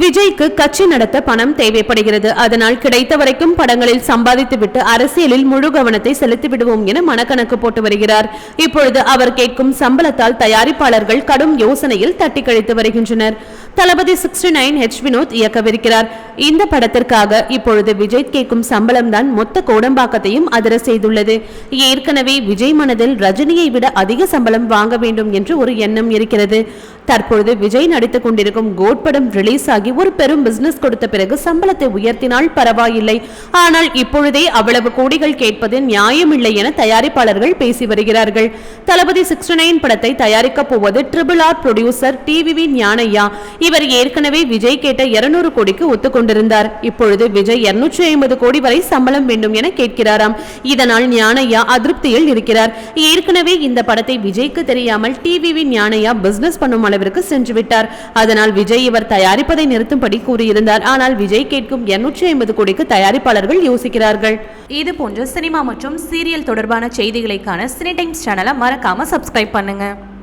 விஜய்க்கு கட்சி நடத்த பணம் தேவைப்படுகிறது. அதனால் கிடைத்த வரைக்கும் படங்களில் சம்பாதித்துவிட்டு அரசியலில் முழு கவனத்தை செலுத்தி விடுவோம் என மனக்கணக்கு போட்டு வருகிறார். இப்பொழுது அவர் கேட்கும் சம்பளத்தால் தயாரிப்பாளர்கள் கடும் யோசனையில் தட்டி கழித்து வருகின்றனர். Thalapathy sixty nine H Vinoth இயக்கவிருக்கிறார். இந்த படத்திற்காக இப்பொழுது விஜய் கேட்கும் சம்பளம் தான் மொத்த கோடம்பாக்கத்தையும் அதிர செய்துள்ளது. ஏற்கனவே விஜய் மனதில் ரஜினியை விட அதிக சம்பளம் வாங்க வேண்டும் என்று ஒரு எண்ணம் இருக்கிறது. தற்பொழுது விஜய் நடித்துக் கொண்டிருக்கும் கோட் படம் ரிலீஸ் ஆகி ஒரு பெரும் பிசினஸ் கொடுத்த பிறகு சம்பளத்தை உயர்த்தினால் பரவாயில்லை. ஆனால் இப்பொழுதே அவ்வளவு கோடிகள் கேட்பது நியாயமில்லை என தயாரிப்பாளர்கள் பேசி வருகிறார்கள். தளபதி சிக்ஸ்டி நைன் படத்தை தயாரிக்கப் போவது triple R producer DVV Gnanaiah இவர் ஏற்கனவே விஜய் கேட்ட 200 கோடிக்கு ஒத்துக்கொண்டு கொண்டிருந்தார். இப்பொழுது விஜய் 250 ஐம்பது கோடி வரை சம்பளம் வேண்டும் என கேட்கிறாராம். இதனால் ஞானையா அதிருப்தியில் இருக்கிறார். ஏற்கனவே இந்த படத்தை விஜய்க்கு தெரியாமல் டிவிவி ஞானையா பிசினஸ் பண்ணும் அளவிற்கு சென்று விட்டார் அதனால் விஜய் இவர் தயாரிப்பதை நிறுத்தும்படி கூறியிருந்தார். ஆனால் விஜய் கேட்கும் 250 ஐம்பது கோடிக்கு தயாரிப்பாளர்கள் யோசிக்கிறார்கள். இது போன்ற சினிமா மற்றும் சீரியல் தொடர்பான செய்திகளைக்கான சினி டைம்ஸ் சேனலை மறக்காம சப்ஸ்கிரைப் பண்ணுங்க.